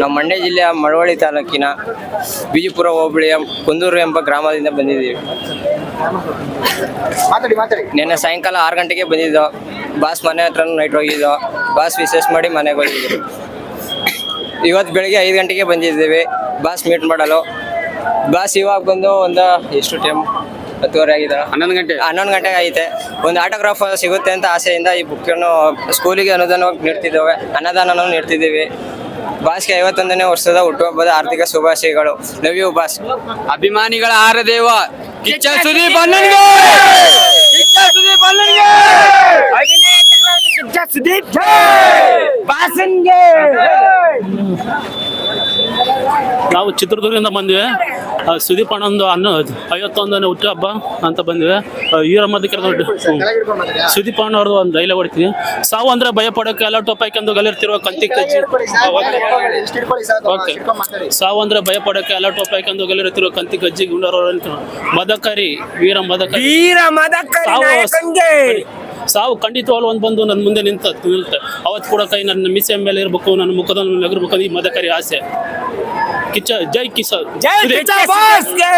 ನಾವು ಮಂಡ್ಯ ಜಿಲ್ಲೆಯ ಮಳವಳ್ಳಿ ತಾಲೂಕಿನ ಬಿಜಿಪುರ ಹೋಬಳಿಯ ಕುಂದೂರು ಎಂಬ ಗ್ರಾಮದಿಂದ ಬಂದಿದ್ದೀವಿ. ಮಾತಾಡಿ ಮಾತಾಡಿ. ನಿನ್ನೆ ಸಾಯಂಕಾಲ ಆರು ಗಂಟೆಗೆ ಬಂದಿದ್ದೋ ಬಾಸ್ ಮನೆ ಹತ್ರ ನೈಟ್ ಹೋಗಿದ್ದೋ ಬಾಸ್ ವಿಶೇಷ ಮಾಡಿ ಮನೆಗೆ ಹೋಗಿದ್ದೀವಿ. ಇವತ್ತು ಬೆಳಿಗ್ಗೆ ಐದು ಗಂಟೆಗೆ ಬಂದಿದ್ದೀವಿ ಬಾಸ್ ಮೀಟ್ ಮಾಡಲು. ಬಾಸ್ ಇವಾಗ ಬಂದು ಒಂದು ಎಷ್ಟು ಟೈಮ್ ಹತ್ತುವರೆ ಆಗಿದೆ ಹನ್ನೊಂದು ಗಂಟೆ. ಹನ್ನೊಂದು ಗಂಟೆಗೆ ಐತೆ. ಒಂದು ಆಟೋಗ್ರಾಫ್ ಸಿಗುತ್ತೆ ಅಂತ ಆಸೆಯಿಂದ ಈ ಬುಕ್ಕನ್ನು ಸ್ಕೂಲಿಗೆ ಅನುದಾನವಾಗಿ ನೀಡ್ತಿದ್ದೇವೆ. ಅನ್ನದಾನನೂ ನೀಡ್ತಿದ್ದೀವಿ. ಬಾಸ್ಗೆ ಐವತ್ತೊಂದನೇ ವರ್ಷದ ಹುಟ್ಟುಹಬ್ಬದ ಆರ್ಥಿಕ ಶುಭಾಶಯಗಳು. Love you boss. ಅಭಿಮಾನಿಗಳ ಆರ ದೇವ ಕಿಚ್ಚ ಸುದೀಪ್ ಅಣ್ಣನ್ಗೆ! ಕಿಚ್ಚ ಸುದೀಪ್ ನಾವು ಚಿತ್ರದುರ್ಗದಿಂದ ಬಂದ್ವಿ. ಸುದೀಪ್ ಅಣ್ಣಂದು ಅನ್ನ ಐವತ್ತೊಂದನೇ ಹುಟ್ಟುಹಬ್ಬ ಅಂತ ಬಂದಿದೆ. ಈರ ದೊಡ್ಡ ಸುದೀಪ್ ಅಣ್ಣ ಅವ್ರದ್ದು ಒಂದು ಡೈಲಾಗ್ ಹೊಡಿತೀನಿ. ಸಾವು ಅಂದ್ರೆ ಭಯ ಪಡೋಕೆ ಎಲ್ಲ ಟೊಪ್ ಹಾಕೊಂಡು ಗಲಿರ್ತಿರುವ ಕಂತಿ ಕಜ್ಜಿ. ಓಕೆ. ಸಾವು ಅಂದ್ರೆ ಭಯ ಪಡೋಕೆ ಎಲ್ಲ ಟೊಪ್ ಹಾಕೊಂಡು ಗಲಿರ್ತಿರುವ ಕಂತಿ ಕಜ್ಜಿ ಗುಂಡರವ್ರು ಅಂತ ಮದಕರಿ ವೀರ ಮದಕರಿ. ವೀರ ಮದಕರಿ ಸಾವು ಖಂಡಿತವಾಗ್ಲೂ ಒಂದು ಬಂದು ನನ್ನ ಮುಂದೆ ನಿಂತ ನಿಲ್ತೆ. ಅವತ್ತು ಕೂಡ ಕೈ ನನ್ನ ಮಿಸೆ ಮೇಲೆ ಇರಬೇಕು ನನ್ನ ಮುಖದ ನಗರ್ಬೇಕು ಈ ಮದಕರಿ ಆಸೆ. ಕಿಚ್ಚ ಜೈ ಕಿಸ ಜೈ ಸುದೀಪ್. ಕಿಚ್ಚ ಬಾಸ್ಗೆ